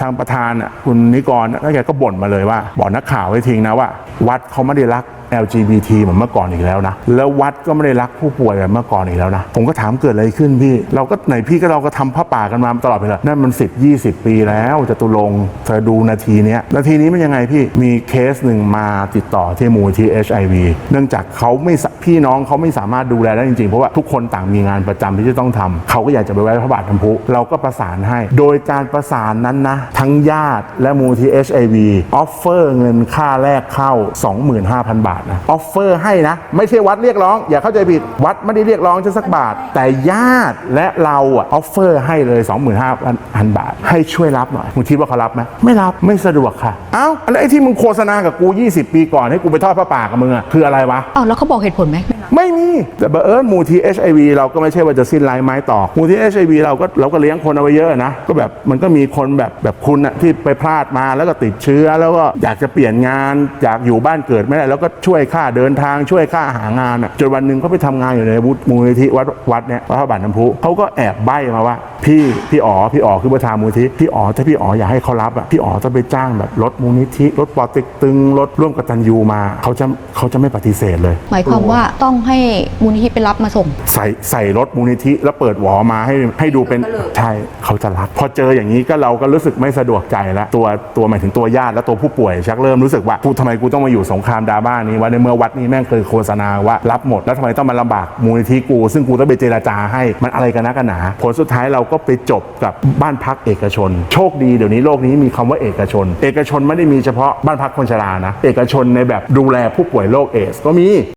ทางประธานอะคุณนิกรก็แกก็บ่นมาเลยว่า บอกนักข่าวไว้ทิ้งนะว่า วัดเขาไม่ได้รัก LGBT เหมือนเมื่อก่อนอีกแล้วนะ แล้ววัดก็ไม่ได้รักผู้ป่วยแบบเมื่อก่อนอีกแล้วนะ ผมก็ถามเกิดอะไรขึ้นพี่ เราก็ไหนพี่ก็เราก็ทำผ้าป่ากันมาตลอดไปเลยนั่นมัน 10 20 ปีแล้วจะตุรงเธอดูนาทีนี้นาทีนี้มันยังไงพี่มีเคสหนึ่งมาติดต่อที่มูลที่ HIV เนื่องจากเขาไม่พี่น้องเขาไม่สามารถดูแลได้จริงๆ เพราะว่าทุกคนต่างมีงานประจำที่จะต้องทำเขาก็อยากจะไปไว้พระบาทน้ำพุเราก็ประสานให้ โดยการประสานนั้นนะ ทั้งญาติและมูลที่ HIV ออฟเฟอร์เงินค่าแรกเข้า 25,000 บาทนะออฟเฟอร์ให้นะ ไม่ใช่วัดเรียกร้อง อย่าเข้าใจผิดวัดไม่ได้เรียกร้องฉันสักบาท แต่ญาติและเราอะออฟเฟอร์ให้เลย 25,000 บาท ให้ช่วยรับหน่อยมึงคิดว่าเขารับไหมไม่รับไม่สะดวกค่ะ เอ้าแล้วไอ้ที่มึงโฆษณากับกู 20 ปีก่อนให้กูไปทอดผ้าป่ากับมึงอะคืออะไรวะ อ้าวแล้วเขาบอกเหตุผลไหม ไม่มีแต่บังเอิญมูที HIV เราก็ไม่ใช่ว่าจะสิ้นลายไม้ต่อมูที HIV เราก็เราก็เลี้ยงคนเอาไว้เยอะนะก็แบบมันก็มีคนแบบแบบคุณอะที่ไปพลาดมาแล้วก็ติดเชื้อ แล้วก็อยากจะเปลี่ยนงานอยากอยู่บ้านเกิดไม่ได้ แล้วก็ช่วยค่าเดินทางช่วยค่าหางานอะจนวันหนึ่งเขาไปทำงานอยู่ในวุฒิมูลนิธิวัดวัดเนี่ยวัดพระบาทน้ำพุเขาก็แอบใบ้มาว่า พี่พี่อ๋อพี่อ๋อคือประธานมูลนิธิพี่อ๋อถ้าพี่อ๋ออยากให้เขารับอะพี่อ๋อจะไปจ้างแบบรถมูลนิธิรถปอเต็กตึงรถร่วมกตัญญูมาเขาจะเขาจะไม่ปฏิเสธเลย หมายความว่าต้องให้มูลนิธิไปรับมาส่ง ใส่ใส่รถมูลนิธิแล้วเปิดหวอมาให้ให้ดูเป็นใช่เขาจะรัก พอเจออย่างนี้ก็เราก็รู้สึกไม่สะดวกใจแล้วตัวตัวหมายถึงตัวญาติและตัวผู้ป่วย ชักเริ่มรู้สึกว่ากูทำไมกูต้องมาอยู่สงครามดราม่านี้วะในเมื่อวัดนี้แม่งเคยโฆษณาว่ารับหมดแล้วทำไมต้องมาลำบากมูลนิธิกู ซึ่งกูต้องไปเจราจาให้มันอะไรกันนักกันหนาผลสุดท้ายเราก็ไปจบกับบ้านพักเอกชน โชคดีเดี๋ยวนี้โลกนี้มีคำว่าเอกชน เอกชนไม่ได้มีเฉพาะบ้านพักคนชรานะ เอกชนในแบบดูแลผู้ป่วยโรคเอดสก็มี